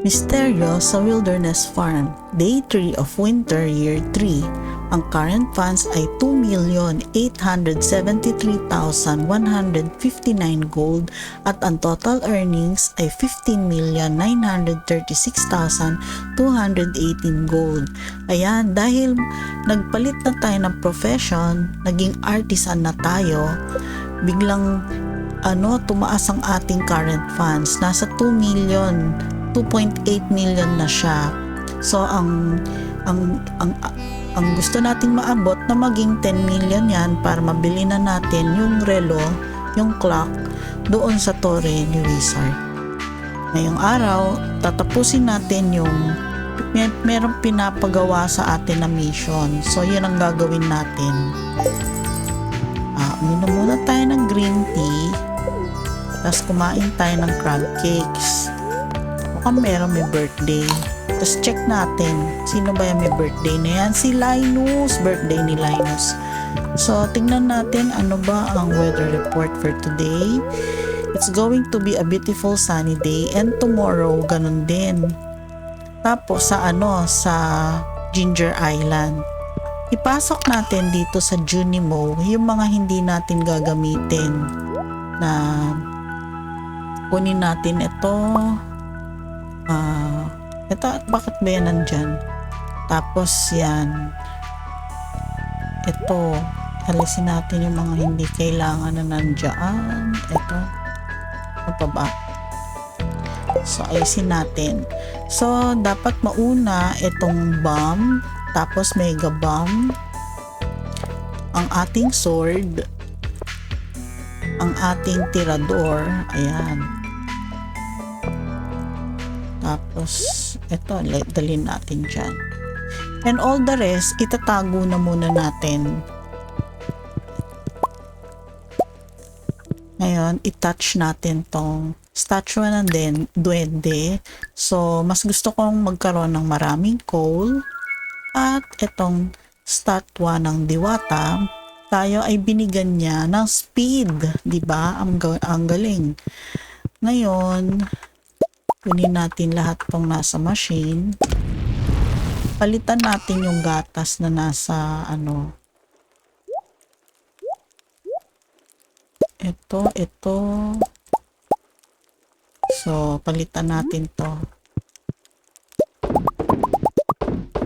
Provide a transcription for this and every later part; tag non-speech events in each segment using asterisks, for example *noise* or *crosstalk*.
Misteryo sa Wilderness Farm, Day 3 of Winter Year 3. Ang current funds ay 2,873,159 gold at ang total earnings ay 15,936,218 gold. Ayan, dahil nagpalit na tayo ng profession, naging artisan na tayo, biglang ano, tumaas ang ating current funds. Nasa 2 million 2.8 million na siya. So ang ang ang ang gusto nating maabot na maging 10 million yan para mabili na natin yung relo, yung clock doon sa Torre ni Wizard. Ngayong araw, tatapusin natin yung may, merong pinapagawa sa atin na mission. So, yun ang gagawin natin. Ah, uminom muna tayo ng green tea. Tapos kumain tayo ng crab cakes mukhang meron may birthday. Tapos check natin, sino ba yung may birthday na yan? Si Linus, birthday ni Linus. So, tingnan natin ano ba ang weather report for today. It's going to be a beautiful sunny day and tomorrow, ganun din. Tapos sa ano, sa Ginger Island. Ipasok natin dito sa Junimo yung mga hindi natin gagamitin na kunin natin ito Ah, ito, bakit ba yan nandyan? Tapos yan. Ito, alisin natin yung mga hindi kailangan na nandyan. Ito. Ano ba? So, alisin natin. So, dapat mauna itong bomb. Tapos, mega bomb. Ang ating sword. Ang ating tirador. Ayan. Tapos, ito, dalhin natin dyan. And all the rest, itatago na muna natin. Ngayon, itouch natin tong statue ng den, duwende. So, mas gusto kong magkaroon ng maraming coal. At itong statwa ng diwata, tayo ay binigyan niya ng speed. 'di ba Ang, ang galing. Ngayon, Kunin natin lahat tong nasa machine. Palitan natin yung gatas na nasa ano. Ito, ito. So, palitan natin to.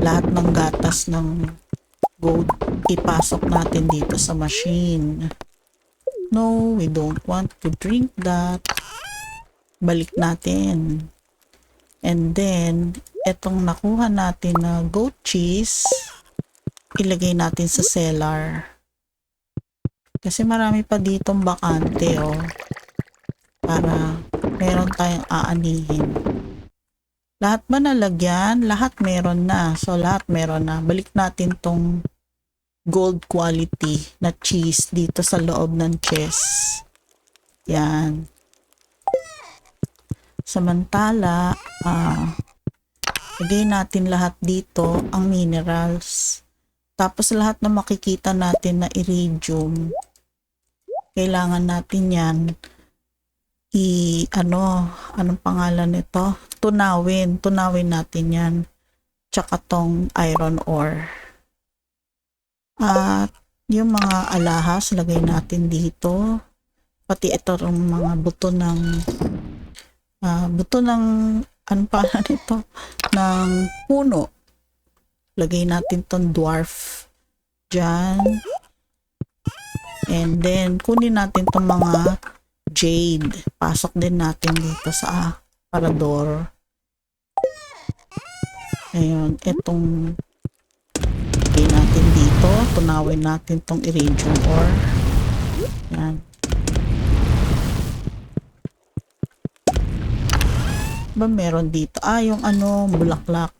Lahat ng gatas ng gold ipasok natin dito sa machine. No, we don't want to drink that balik natin. And then, etong nakuha natin na goat cheese, ilagay natin sa cellar. Kasi marami pa ditong bakante, oh. Para meron tayong aanihin. Lahat ba nalagyan? Lahat meron na. So, lahat meron na. Balik natin tong gold quality na cheese dito sa loob ng chest. Yan. Samantala, uh, lagay natin lahat dito ang minerals. Tapos lahat na makikita natin na iridium, kailangan natin yan i ano, anong pangalan nito? Tunawin, tunawin natin yan. Tsaka tong iron ore. At yung mga alahas, lagay natin dito. Pati ito mga buto ng uh, buto ng ano pa *laughs* nito ng puno. Lagay natin tong dwarf dyan. And then kunin natin tong mga jade. Pasok din natin dito sa parador. Ayun itong lagay natin dito. Tunawin natin tong iridium ore. Yan ba meron dito? Ah, yung ano, bulaklak.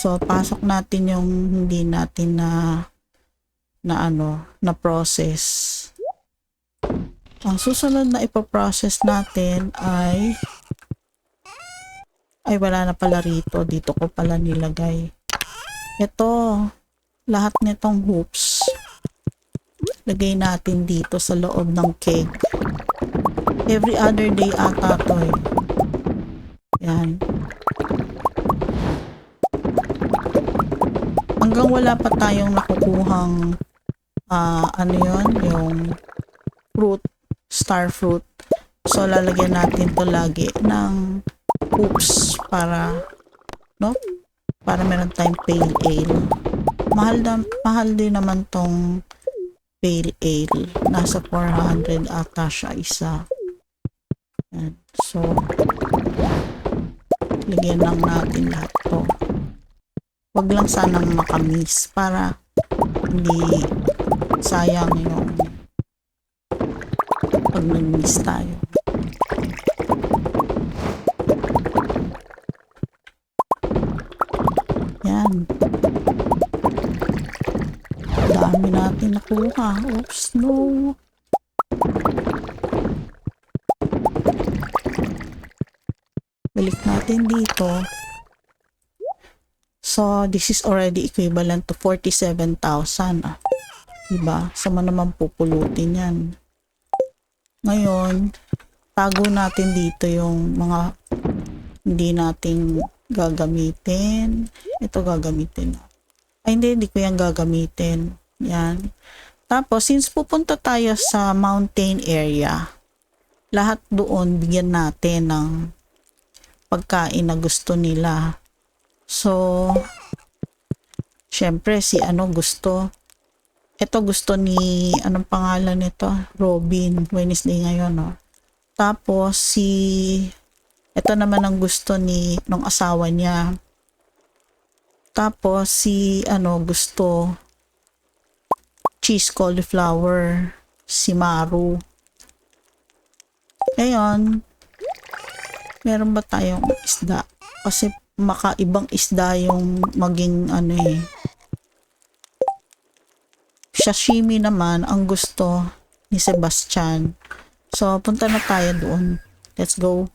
So, pasok natin yung hindi natin na na ano, na process. Ang susunod na ipaprocess natin ay ay wala na pala rito. Dito ko pala nilagay. Ito, lahat nitong hoops lagay natin dito sa loob ng cake. Every other day ata to eh. Yan. Hanggang wala pa tayong nakukuhang ah ano yon yung fruit, star fruit. So, lalagyan natin to lagi ng hoops para, no? Para meron tayong pale ale. Mahal, na, mahal din naman tong pale ale. Nasa 400 ata siya isa. Yan. So, lagyan lang natin lahat to. Huwag lang sanang makamis para hindi sayang yung pag nag-miss tayo. Yan. Dami natin nakuha. Oops, no. Balik natin dito. So, this is already equivalent to 47,000. Ah. Diba? Sama naman pupulutin yan. Ngayon, tago natin dito yung mga hindi nating gagamitin. Ito gagamitin. Ay, hindi, hindi ko yan gagamitin. Yan. Tapos, since pupunta tayo sa mountain area, lahat doon bigyan natin ng pagkain na gusto nila. So, syempre, si ano gusto, ito gusto ni, anong pangalan nito? Robin. Wednesday ngayon, no? Tapos, si, ito naman ang gusto ni, nung asawa niya. Tapos, si, ano, gusto, cheese cauliflower, si Maru. Ngayon, meron ba tayong isda? Kasi, makaibang isda yung maging, ano eh, sashimi naman ang gusto ni Sebastian. So, punta na tayo doon. Let's go.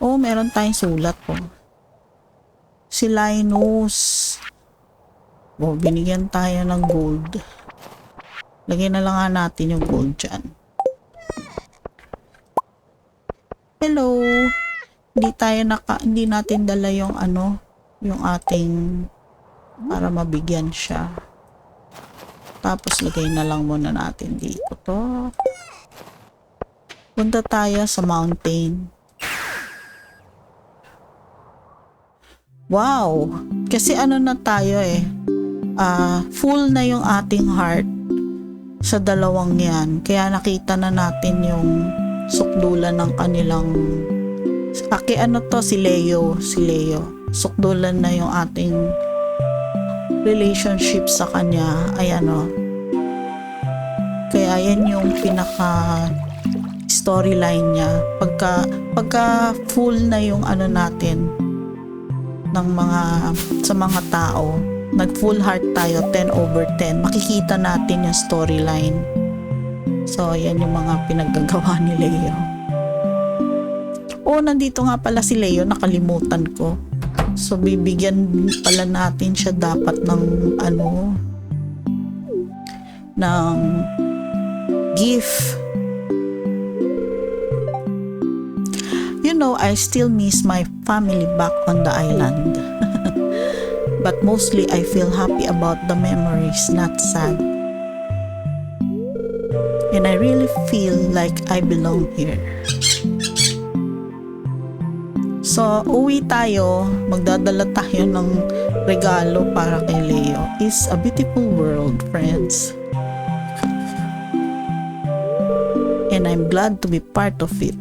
Oh, meron tayong sulat po. Si Linus. Oh, binigyan tayo ng gold. Lagyan na lang natin yung gold dyan. Hello. Hindi tayo naka, hindi natin dala yung ano, yung ating para mabigyan siya. Tapos lagay na lang muna natin dito to. Punta tayo sa mountain. Wow! Kasi ano na tayo eh. ah full na yung ating heart sa dalawang yan. Kaya nakita na natin yung sukdulan ng kanilang Aki ano to si Leo, si Leo. Sukdulan na yung ating relationship sa kanya. Ay ano. Kaya yan yung pinaka storyline niya. Pagka pagka full na yung ano natin ng mga sa mga tao nag full heart tayo 10 over 10 makikita natin yung storyline so yan yung mga pinaggagawa ni Leo oh nandito nga pala si Leo nakalimutan ko So, bibigyan pala natin siya dapat ng ano, ng gift. You know, I still miss my family back on the island. *laughs* But mostly, I feel happy about the memories, not sad. And I really feel like I belong here. So, uwi tayo, magdadala tayo ng regalo para kay Leo. It's a beautiful world, friends. And I'm glad to be part of it.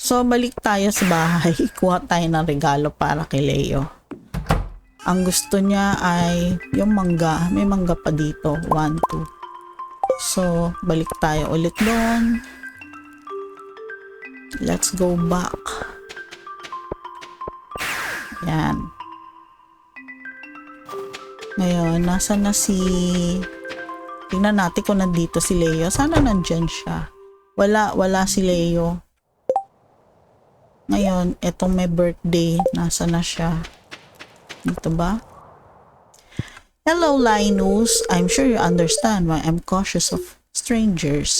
So, balik tayo sa bahay. *laughs* Kuha tayo ng regalo para kay Leo. Ang gusto niya ay yung mangga. May mangga pa dito. One, two. So, balik tayo ulit doon. Let's go back. Yan. Ngayon, nasa na si... Tingnan natin kung nandito si Leo. Sana nandyan siya. Wala, wala si Leo. Ngayon, etong may birthday. Nasa na siya? Dito ba? Hello, Linus. I'm sure you understand why I'm cautious of strangers.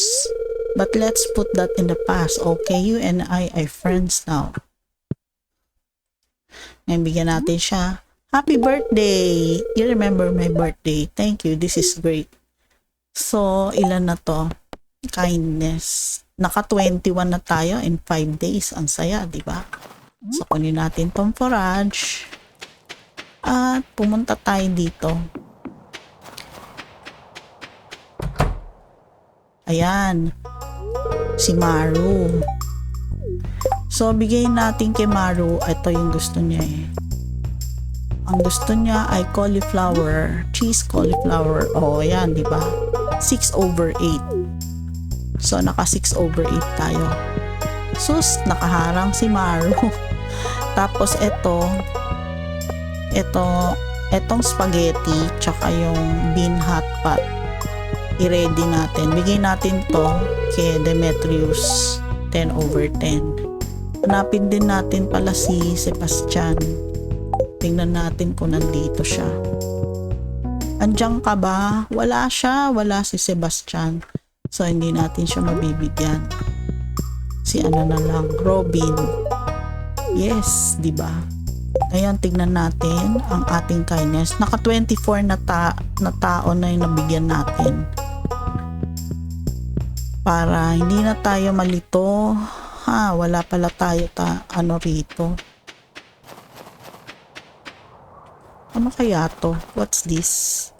But let's put that in the past, okay? You and I are friends now. Ngayon, bigyan natin siya. Happy birthday! You remember my birthday. Thank you. This is great. So, ilan na to? Kindness. Naka 21 na tayo in 5 days. Ang saya, di ba? So, kunin natin tong forage. At pumunta tayo dito. Ayan. Si Maru. So, bigay natin kay Maru. Ito yung gusto niya eh. Ang gusto niya ay cauliflower. Cheese cauliflower. Oh, ayan, di ba? 6 over 8. So, naka 6 over 8 tayo. Sus, nakaharang si Maru. *laughs* Tapos, ito, ito, etong spaghetti, tsaka yung bean hot pot. I-ready natin. Bigay natin to kay Demetrius 10 over 10. Hanapin din natin pala si Sebastian. Tingnan natin kung nandito siya. Andiyan ka ba? Wala siya. Wala si Sebastian. So, hindi natin siya mabibigyan. Si ano na lang, Robin. Yes, di ba? Ngayon, tignan natin ang ating kindness. Naka 24 na, ta na tao na yung nabigyan natin. Para hindi na tayo malito. Ha, wala pala tayo ta ano rito. Ano kaya to? What's this?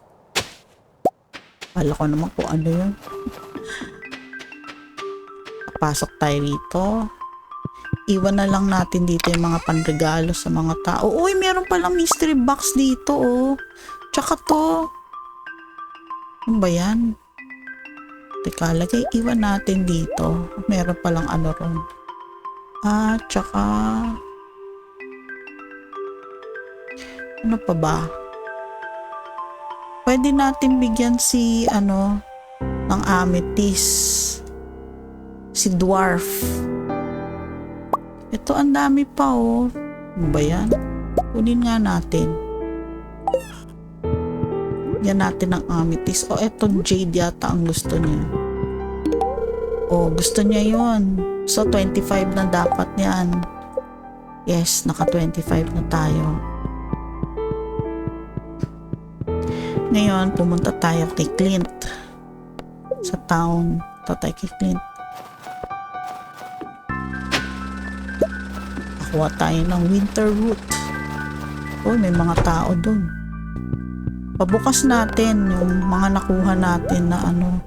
Wala ko naman kung ano yun. *laughs* Pasok tayo rito. Iwan na lang natin dito yung mga panregalo sa mga tao. Uy, meron palang mystery box dito, oh. Tsaka to. Ano ba yan? Teka, lagay iwan natin dito. Meron palang ano ron. Ah, tsaka... Ano pa ba? Pwede natin bigyan si, ano, ng amethyst. Si dwarf. Ito, ang dami pa, oh. Ano ba yan? Kunin nga natin. Yan natin ang amethyst. O, oh, eto jade yata ang gusto niya. O, oh, gusto niya yon So, 25 na dapat yan. Yes, naka 25 na tayo. Ngayon, pumunta tayo kay Clint. Sa town. Tatay kay Clint. Nakuha tayo ng winter root. Oh, may mga tao dun. Pabukas natin yung mga nakuha natin na ano.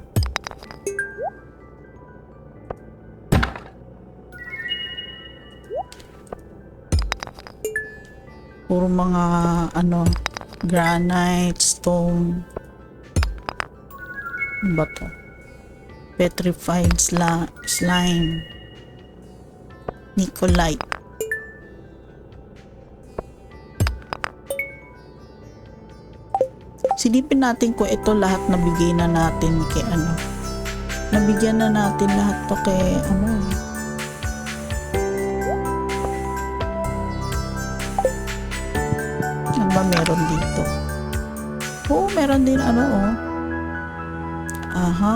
Puro mga ano, granite, stone. Ano ba to? Petrified sla slime. Nicolite. Silipin natin kung ito lahat nabigay na natin kay ano. Nabigyan na natin lahat to kay ano. Ano ba meron dito? Oo meron din ano oh. Aha.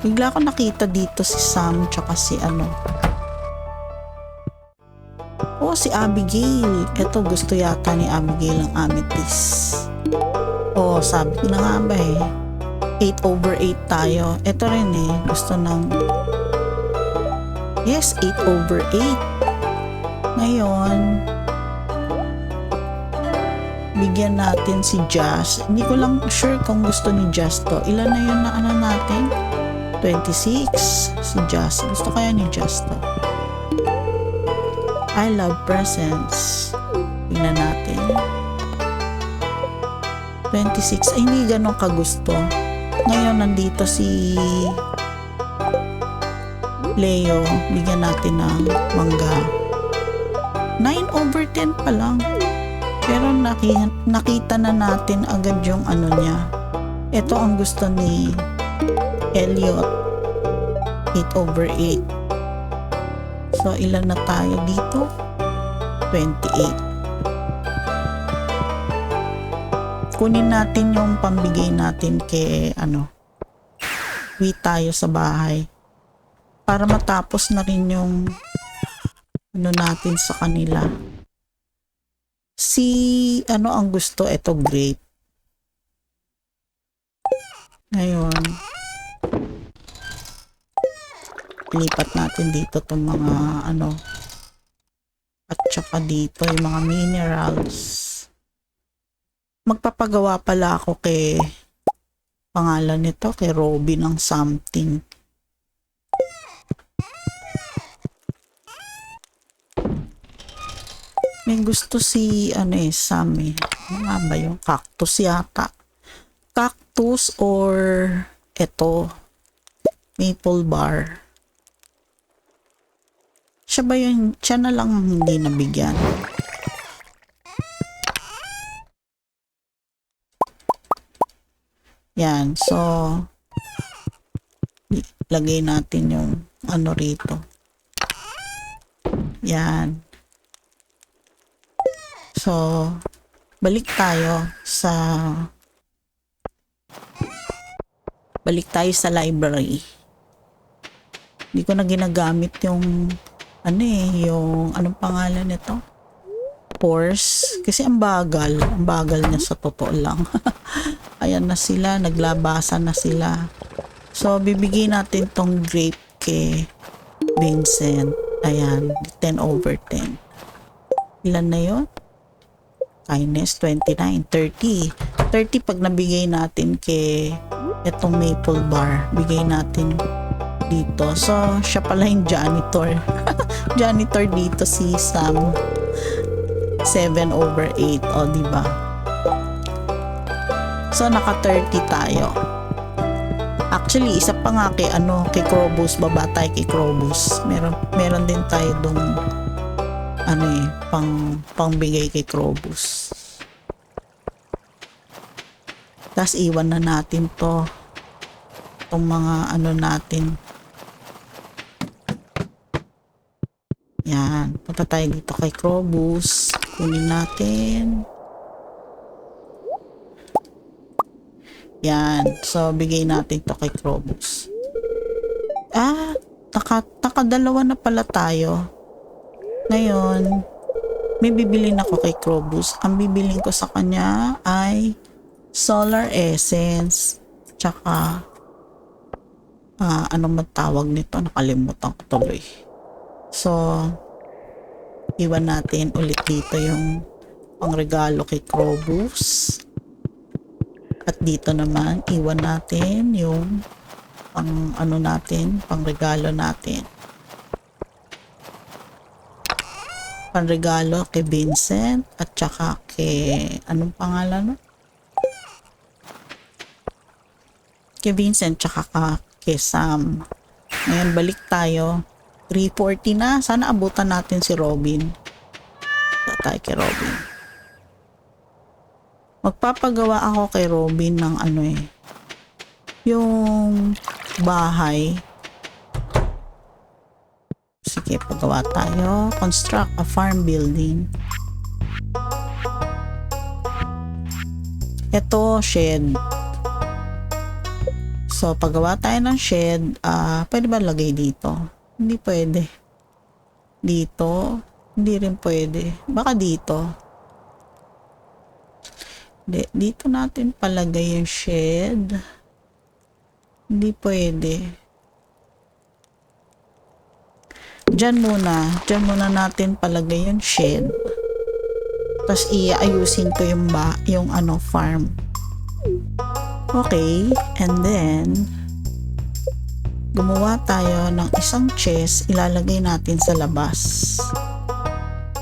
Bigla ko nakita dito si Sam tsaka si ano Oh, si Abigail. Ito, gusto yata ni Abigail ang amethyst. Oh, sabi ko na nga ba eh. 8 over 8 tayo. Ito rin eh. Gusto ng... Yes, 8 over 8. Ngayon, bigyan natin si Jazz. Hindi ko lang sure kung gusto ni Jazz to. Ilan na yun na ano natin? 26. Si Jazz. Gusto kaya ni Jazz to? I love presents. Tingnan natin. 26. Ay, hindi ganun kagusto. Ngayon, nandito si Leo. Bigyan natin ng mangga. 9 over 10 pa lang. Pero nakita, nakita na natin agad yung ano niya. Ito ang gusto ni Elliot. 8 over 8. So, ilan na tayo dito? 28. kunin natin yung pambigay natin kay ano, wi tayo sa bahay. Para matapos na rin yung ano natin sa kanila. Si ano ang gusto, ito grape. Ngayon, lipat natin dito tong mga ano at saka dito yung mga minerals. Magpapagawa pala ako kay pangalan nito kay Robin ng something. May gusto si ano eh Sam eh. Ano nga ba yung cactus yata. Cactus or eto maple bar siya ba yun siya na lang ang hindi nabigyan Yan. So, lagay natin yung ano rito. Yan. So, balik tayo sa balik tayo sa library. Hindi ko na ginagamit yung ano eh, yung anong pangalan nito? Horse. Kasi ang bagal. Ang bagal niya sa totoo lang. *laughs* Ayan na sila, naglabasan na sila. So, bibigay natin tong grape kay Vincent. Ayan, 10 over 10. Ilan na yon? Kindness, 29, 30. 30 pag nabigay natin kay itong maple bar, bigay natin dito. So, siya pala yung janitor. *laughs* janitor dito si Sam. 7 over 8. O, di ba? So, naka 30 tayo. Actually, isa pa nga kay ano, kay Krobus, baba tayo kay Krobus. Meron meron din tayo dong ano eh, pang pangbigay kay Krobus. Tapos iwan na natin to itong mga ano natin. Yan. Punta dito kay Krobus. Kunin natin. Yan. So, bigay natin to kay Krobus. Ah, naka, nakadalawa na pala tayo. Ngayon, may bibilin ako kay Krobus. Ang bibilin ko sa kanya ay Solar Essence. Tsaka, ah, anong matawag nito? Nakalimutan ko tuloy. So, iwan natin ulit dito yung pangregalo kay Krobus. At dito naman, iwan natin yung pang ano natin, pang regalo natin. Panregalo kay Vincent at saka kay anong pangalan no? Kay Vincent tsaka ka, kay Sam. Ngayon balik tayo. 340 na. Sana abutan natin si Robin. Sa tayo kay Robin. Magpapagawa ako kay Robin ng ano eh. Yung bahay. Sige pagawa tayo. Construct a farm building. Ito shed. So pagawa tayo ng shed. Uh, pwede ba lagay dito hindi pwede dito hindi rin pwede baka dito hindi, dito natin palagay yung shed. Hindi pwede. Diyan muna. Diyan muna natin palagay yung shed. Tapos iayusin ko yung ba, yung ano, farm. Okay. And then, gumawa tayo ng isang chest. Ilalagay natin sa labas.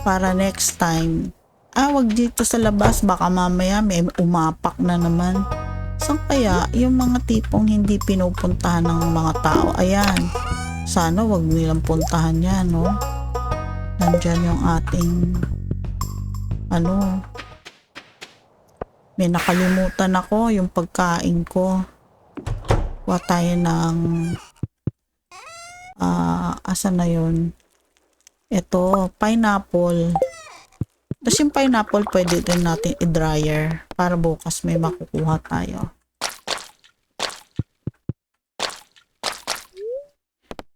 Para next time, ah wag dito sa labas baka mamaya may umapak na naman saan kaya yung mga tipong hindi pinupuntahan ng mga tao ayan sana wag nilang puntahan yan no nandyan yung ating ano may nakalimutan ako yung pagkain ko kuha tayo ng uh, asa na yun ito pineapple Tapos yung pineapple, pwede din natin i-dryer para bukas may makukuha tayo.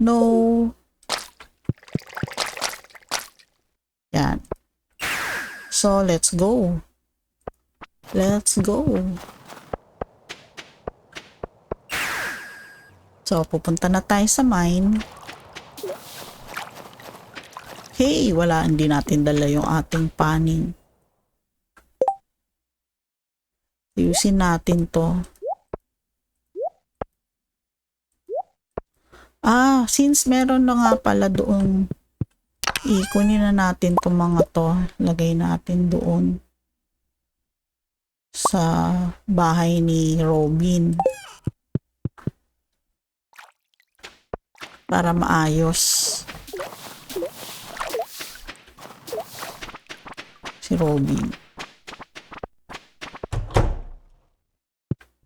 No. Yan. So, let's go. Let's go. So, pupunta na tayo sa mine. Hey, wala, hindi natin dala yung ating paning. Ayusin natin to. Ah, since meron na nga pala doon, ikunin na natin itong mga to. Lagay natin doon sa bahay ni Robin. Para maayos. Si Robin.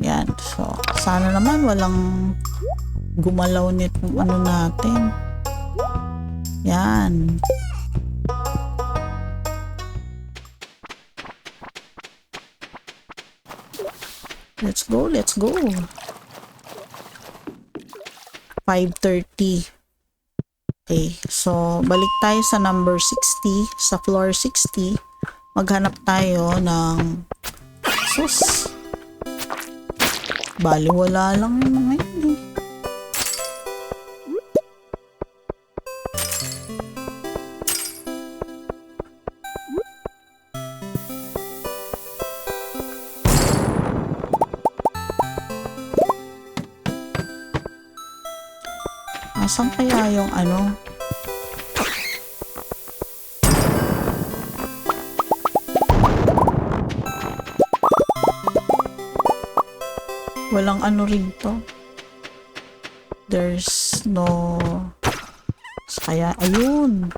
Yan. So, sana naman walang gumalaw nitong ano natin. Yan. Let's go, let's go. 5.30. Okay, so balik tayo sa number 60, sa floor 60. Maghanap tayo ng sus. Bali, wala lang yung mga Asan kaya yung ano? Walang ano rin to. There's no... Kaya, ayun.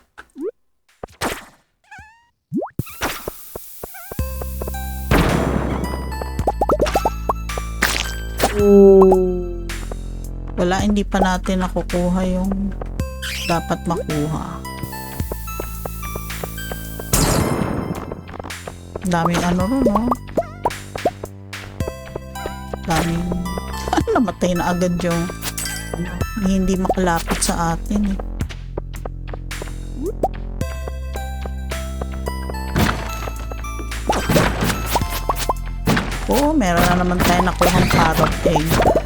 Wala, hindi pa natin nakukuha yung dapat makuha. Daming ano ron, no? Daming... *laughs* Namatay na agad yung hindi makalapit sa atin. eh. Oo, meron na naman tayo nakuhang parrot egg.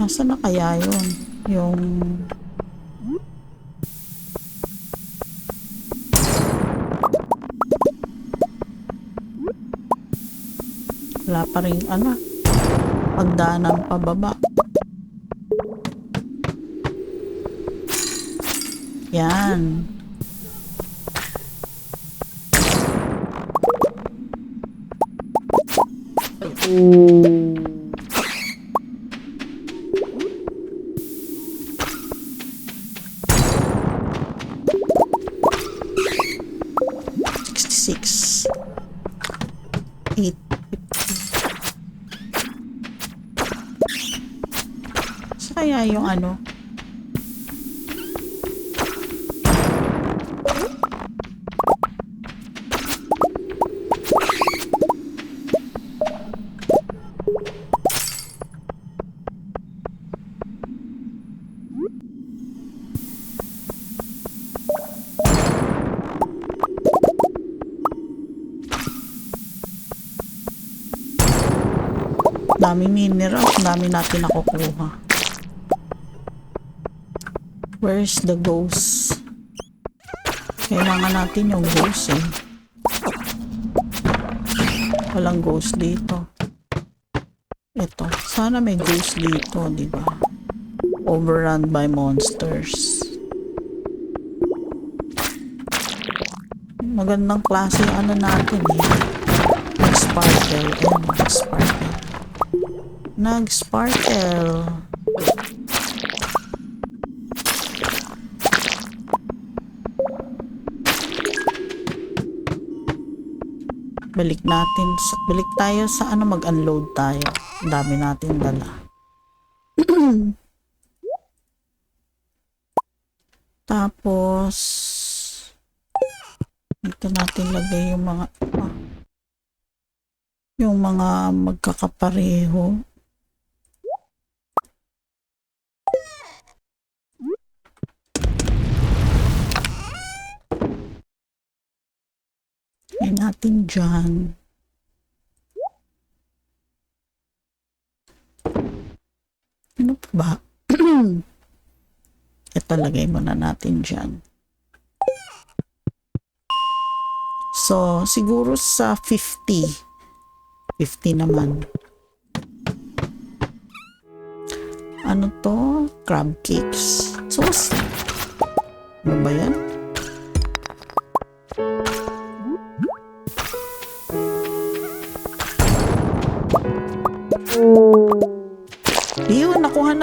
Nasa na kaya yun? Yung... Wala pa rin ano. Pagdaanan pababa. Yan. Sixty-six. Minerals, dami natin nakukuha. Where's the ghost? Kailangan natin yung ghost eh. Walang ghost dito. Ito. Sana may ghost dito, di ba? Overrun by monsters. magandang klase ano natin eh. Nag-sparkle. Ayan, nag-sparkle. Nag-sparkle. Balik natin. Balik tayo sa ano, mag-unload tayo. Dami natin dala. *clears throat* Tapos, dito natin lagay yung mga, ah, yung mga magkakapareho. Lagay natin dyan. Ano pa ba? *clears throat* Ito lagay muna natin dyan. So, siguro sa 50. 50 naman. Ano to? Crab cakes. Sauce. Ano ba yan?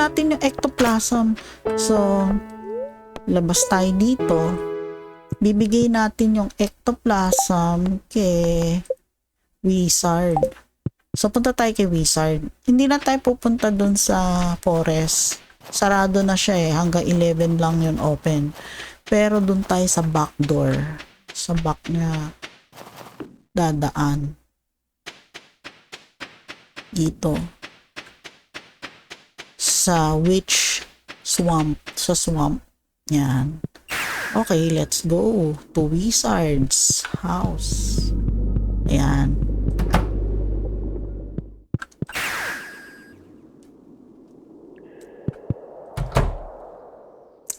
Natin yung ectoplasm. So, labas tayo dito. Bibigay natin yung ectoplasm kay Wizard. So, punta tayo kay Wizard. Hindi na tayo pupunta dun sa forest. Sarado na siya eh. Hanggang 11 lang yun open. Pero dun tayo sa back door. Sa back niya dadaan. Dito sa witch swamp sa swamp. Yan. Okay let's go to wizard's house. Ayan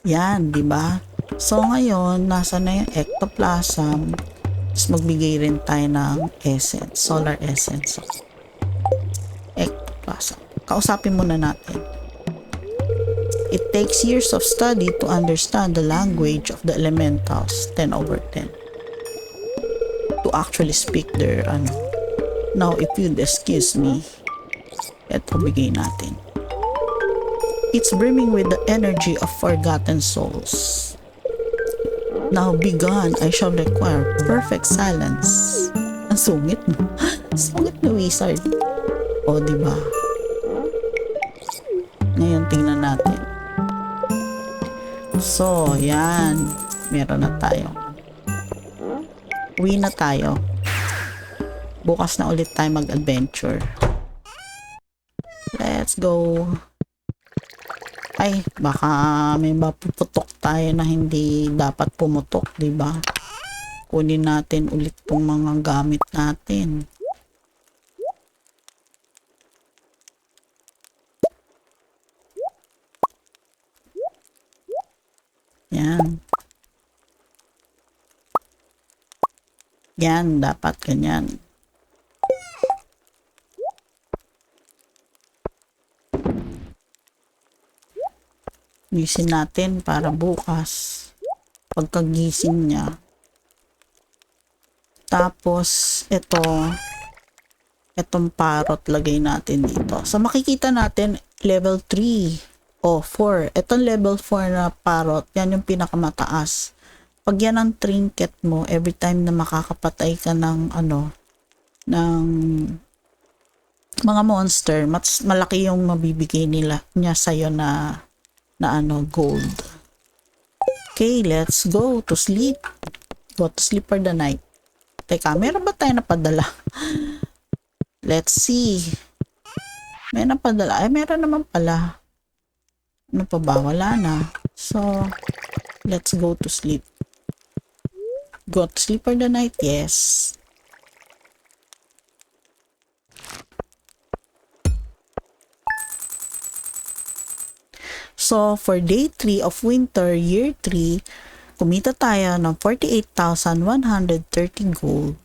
yan di ba? So ngayon nasa na yung ectoplasm. Tapos magbigay rin tayo ng essence solar essence. Ectoplasm. Kausapin muna natin It takes years of study to understand the language of the elementals, 10 over 10. To actually speak their, ano. Now, if you'd excuse me, eto bigay natin. It's brimming with the energy of forgotten souls. Now begun, I shall require perfect silence. Ang sungit no? *gasps* sungit na wizard. O, di ba? Ngayon, tingnan natin. So, yan. Meron na tayo. Uwi na tayo. Bukas na ulit tayo mag-adventure. Let's go. Ay, baka may mapuputok tayo na hindi dapat pumutok, di ba? Kunin natin ulit tong mga gamit natin. Yan. Yan, dapat ganyan. Gising natin para bukas. Pagkagising niya. Tapos, ito, itong parrot lagay natin dito. So, makikita natin level 3 o 4. Itong level 4 na parrot, yan yung pinakamataas. Pag yan ang trinket mo, every time na makakapatay ka ng ano, ng mga monster, mas malaki yung mabibigay nila niya sa'yo na na ano, gold. Okay, let's go to sleep. Go to sleep for the night. Teka, meron ba tayo napadala? *laughs* Let's see. May napadala. Ay, meron naman pala. Ano pa ba? Wala na. So, let's go to sleep. Go to sleep for the night? Yes. So, for day 3 of winter, year 3, kumita tayo ng 48,130 gold.